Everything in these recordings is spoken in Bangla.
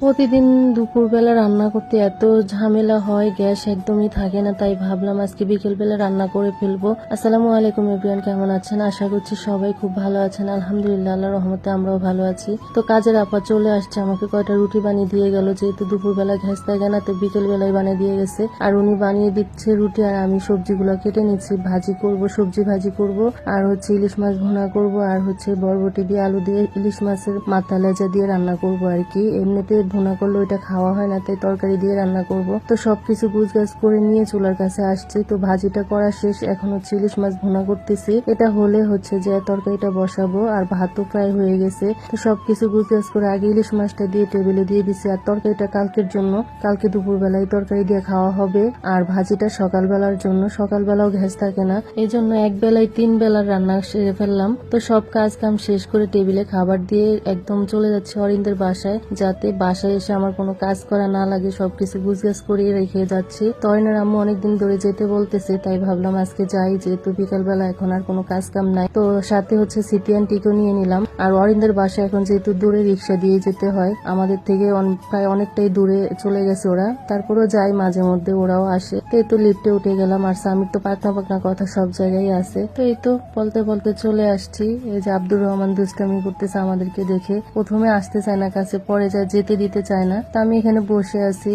প্রতিদিন দুপুরবেলা রান্না করতে এত ঝামেলা হয়, গ্যাস একদমই থাকে না, তাই ভাবলাম আজকে বিকেলবেলা রান্না করে ফেলব। আসসালামু আলাইকুম এভরিয়ান কেমন আছেন? আশা করছি সবাই খুব ভালো আছেন। আলহামদুলিল্লাহ আল্লাহ রহমতে আমরাও ভালো আছি। তো কাজের আপা চলে আসছে, আমাকে কয়টা রুটি বানিয়ে দিয়ে গেল, যেহেতু দুপুরবেলা গ্যাস থাকে না, তো বিকেলবেলায় বানিয়ে দিয়ে গেছে। আর উনি বানিয়ে দিচ্ছে রুটি, আর আমি সবজিগুলো কেটে নিচ্ছি, ভাজি করব, সবজি ভাজি করব, আর হচ্ছে ইলিশ মাছ ভুনা করব, আর হচ্ছে বরবটি দিয়ে আলু দিয়ে ইলিশ মাছের মাথা লেজা দিয়ে রান্না করব আর কি। এমনিতে ভুনা করলে ওইটা খাওয়া হয় না, তাই তরকারি দিয়ে রান্না করব। তো সবকিছু গুছগাছ করে নিয়ে চুলার কাছে আসছি। তো ভাজিটা করা শেষ এখন হচ্ছে ইলিশ মাছ ভুনা করতেছি। এটা হলে হচ্ছে যে তরকারিটা বসাবো, আর ভাতও প্রায় হয়ে গেছে। তো সবকিছু গুছগাছ করে আগে ইলিশ মাছটা দিয়ে টেবিলে দিয়ে দিছি, আর তরকারিটা কালকের জন্য, কালকে দুপুরবেলায় তরকারি দিয়ে খাওয়া হবে। আর ভাজিটা সকালবেলার জন্য, সকালবেলাও গ্যাস থাকে না। এই জন্য এক বেলায় তিন বেলার রান্না সেরে ফেললাম। তো সব কাজ কাম শেষ করে টেবিলে খাবার দিয়ে একদম চলে যাচ্ছে অরিন্দের বাসায়, যাতে বাসায় এসে আমার কোনো কাজ করা না লাগে, সবকিছু গুজগাছ করে রেখে যাচ্ছি। তো অরিনের আম্মু অনেকদিন ধরে যেতে বলতেছে, তাই ভাবলাম আজকে যাই, যেহেতু বিকালবেলা এখন আর কোনো কাজ কাম নাই। তো সাথে হচ্ছে সিটি আন্টিকেও নিয়ে নিলাম। আর অরিন্দের বাসা এখন যেহেতু দূরে রিক্সা দিয়ে যেতে হয়, আমাদের থেকে প্রায় অনেকটাই দূরে চলে গেছে ওরা। তারপরেও যাই মাঝে মধ্যে, ওরাও আসে। তো এই তো লিফটে উঠে গেলাম, আর স্বামীর তো পাকনা পাকনা কথা সব জায়গায় আছে। তো এই তো বলতে বলতে চলে আসছি। এই যে আব্দুর রহমান দুষ্টামি করতেছে আমাদেরকে দেখে। প্রথমে আসতে চায় না, কাছে পরে যায়, যেতে দিতে চায় না। তা আমি এখানে বসে আছি।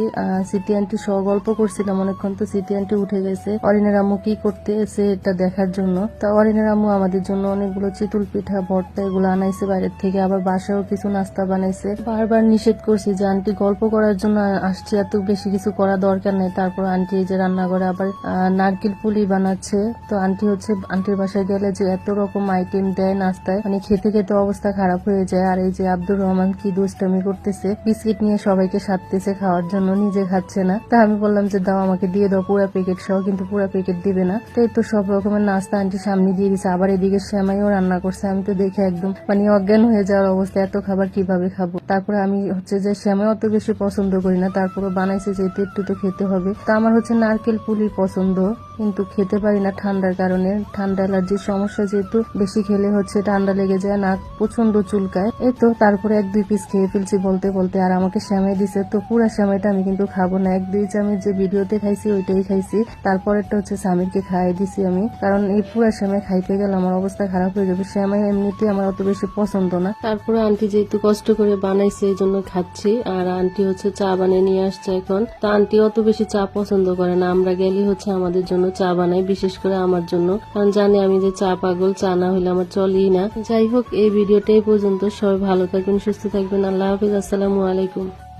সিটি আন্টি সহ গল্প করছিলাম অনেকক্ষণ, তো সিটি আন্টি উঠে গেছে। অরিনের আম্মু কি করতেছে এটা দেখার জন্য? তা অরিনের আম্মু আমাদের জন্য অনেকগুলো চিতুল পিঠা, ভর্তা এগুলো আনাইছে বাইরের থেকে। আবার বাসায়ও কিছু নাস্তা বানাইছে। বারবার নিষেধ করছি যে আন্টি গল্প করার জন্য আসছি। এত বেশি কিছু করা দরকার নেই। তারপর আন্টি এই যে রান্না করে আবার নারকেল পুলি বানাচ্ছে। তো আন্টি হচ্ছে আন্টির বাসায় গেলে যে এত রকম আইটেম দেয় নাস্তায় মানে খেতে খেতে অবস্থা খারাপ হয়ে যায়। আর এই যে আব্দুর রহমান কি দুষ্টামি করতেছে। বিস্কিট নিয়ে সবাইকে সারতেছে, খাওয়ার জন্য নিজে খাচ্ছে না। তা আমি বললাম যে, দাও আমাকে দিয়ে দাও পুরো প্যাকেট সহ, কিন্তু পুরো প্যাকেট দিবে না। তো এই তো সব রকমের নাস্তা আন্টি সামনে দিয়ে দিছে। আবার এদিকে শ্যামাইও রান্না করছে। আমি তো দেখে একদম মানে অজ্ঞান হয়ে যাওয়ার অবস্থা, এত খাবার কীভাবে খাব? তারপরে আমি হচ্ছে যে শ্যামাই অত বেশি পছন্দ করি না। তারপরে বানাইছে যেহেতু একটু তো খেতে হবে। তা আমার হচ্ছে নারকেল পুলি পছন্দ। কিন্তু খেতে পারি না ঠান্ডার কারণে। ঠান্ডা অ্যালার্জির সমস্যা যেহেতু বেশি খেলে হচ্ছে ঠান্ডা লেগে যায়, নাক প্রচণ্ড চুলকায়। এই তো তারপরে এক দুই পিস খেয়ে ফেলছি বলতে বলতে, আর আমাকে শ্যামাই দিছে। তো পুরো শ্যামাইটা আমি কিন্তু খাব না। এক দুই চামচ যে ভিডিওতে খাইছি ওইটাই খাইছি। তারপরেরটা হচ্ছে স্বামীরকে খাইয়ে দিছি আমি। কারণ এই পুরো শ্যামাই খাইতে গেলে আমার অবস্থা খারাপ হয়ে যাবে। শ্যামাই এমনিতে আমার অত বেশি পছন্দ না। তারপরে আন্টি যেহেতু কষ্ট করে বানাইছে, এই জন্য খাচ্ছি। আর আন্টি হচ্ছে চা বানিয়ে নিয়ে আসছে এখন। তা আন্টি অত বেশি চা পছন্দ করে না। আমরা গেলে হচ্ছে আমাদের জন্য চা বানাই, বিশেষ করে আমার জন্য। কারণ জানি আমি যে চা পাগল, চা না হলে আমার চলেই না। যাই হোক, এই ভিডিওটাই পর্যন্ত। সবাই ভালো থাকবেন, সুস্থ থাকবেন। আল্লাহ হাফিজ। আসসালামু আলাইকুম।